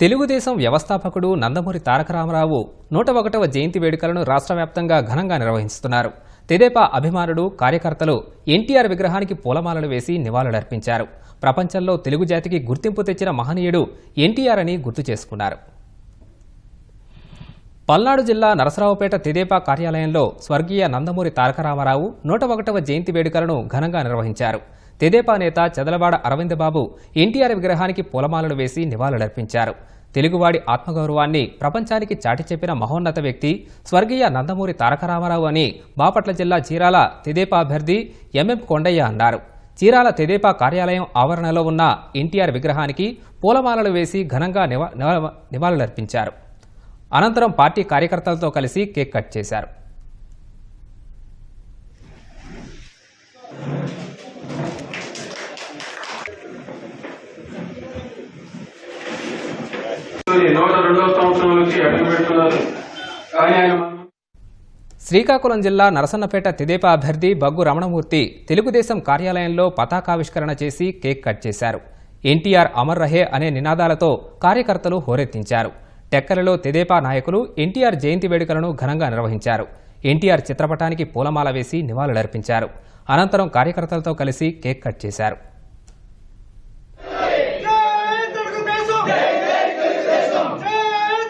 తెలుగుదేశం వ్యవస్థాపకుడు నందమూరి తారక రామారావు నూట ఒకటవ జయంతి వేడుకలను రాష్ట్ర వ్యాప్తంగా ఘనంగా నిర్వహిస్తున్నారు. తెదేపా అభిమానులు కార్యకర్తలు ఎన్టీఆర్ విగ్రహానికి పూలమాలలు వేసి నివాళులర్పించారు. ప్రపంచంలో తెలుగు జాతికి గుర్తింపు తెచ్చిన మహనీయుడు ఎన్టీఆర్ అని గుర్తు చేసుకున్నారు. పల్నాడు జిల్లా నరసరావుపేట తెదేపా కార్యాలయంలో స్వర్గీయ నందమూరి తారక రామారావు నూట ఒకటవ జయంతి వేడుకలను ఘనంగా నిర్వహించారు. తెదేపా నేత చదలవాడ అరవింద్ బాబు ఎన్టీఆర్ విగ్రహానికి పూలమాలలు వేసి నివాళులర్పించారు. తెలుగువాడి ఆత్మగౌరవాన్ని ప్రపంచానికి చాటి చెప్పిన మహోన్నత వ్యక్తి స్వర్గీయ నందమూరి తారక రామారావు అని బాపట్ల జిల్లా చీరాల తెదేపా అభ్యర్థి ఎంఎం కొండయ్య అన్నారు. చీరాల తెదేపా కార్యాలయం ఆవరణలో ఉన్న ఎన్టీఆర్ విగ్రహానికి పూలమాలలు వేసి ఘనంగా నివా- నివాళులర్పించారు. అనంతరం పార్టీ కార్యకర్తలతో కలిసి కేక్ కట్ చేశారు. నూట రెండవ సంవత్సరం నుంచి అడుగు పెడుతున్నారు. కానీ ఆయన శ్రీకాకుళం జిల్లా నరసన్నపేట తెదేపా అభ్యర్థి బగ్గు రమణమూర్తి తెలుగుదేశం కార్యాలయంలో పతాకావిష్కరణ చేసి కేక్ కట్ చేశారు. ఎన్టీఆర్ అమర్ రహే అనే నినాదాలతో కార్యకర్తలు హోరెత్తించారు. టెక్కలలో తెదేపా నాయకులు ఎన్టీఆర్ జయంతి వేడుకలను ఘనంగా నిర్వహించారు. ఎన్టీఆర్ చిత్రపటానికి పూలమాల వేసి నివాళులర్పించారు. అనంతరం కార్యకర్తలతో కలిసి కేక్ కట్ చేశారు జై తెలుగుదేశం జై తెలుగుదేశం జై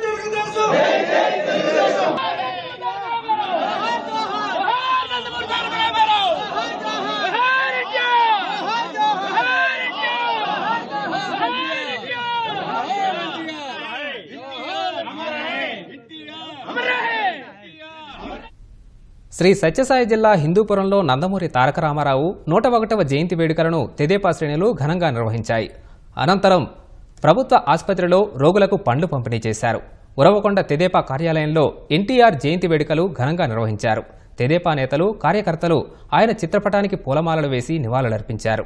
తెలుగుదేశం జై తెలుగుదేశం శ్రీ సత్యసాయి జిల్లా హిందూపురంలో నందమూరి తారక రామారావు నూట ఒకటవ జయంతి వేడుకలను తెదేపా శ్రేణులు ఘనంగా నిర్వహించాయి. అనంతరం ప్రభుత్వ ఆసుపత్రిలో రోగులకు పండ్లు పంపిణీ చేశారు. ఉరవకొండ తెదేపా కార్యాలయంలో ఎన్టీఆర్ జయంతి వేడుకలు ఘనంగా నిర్వహించారు. తెదేపా నేతలు కార్యకర్తలు ఆయన చిత్రపటానికి పూలమాలలు వేసి నివాళులర్పించారు.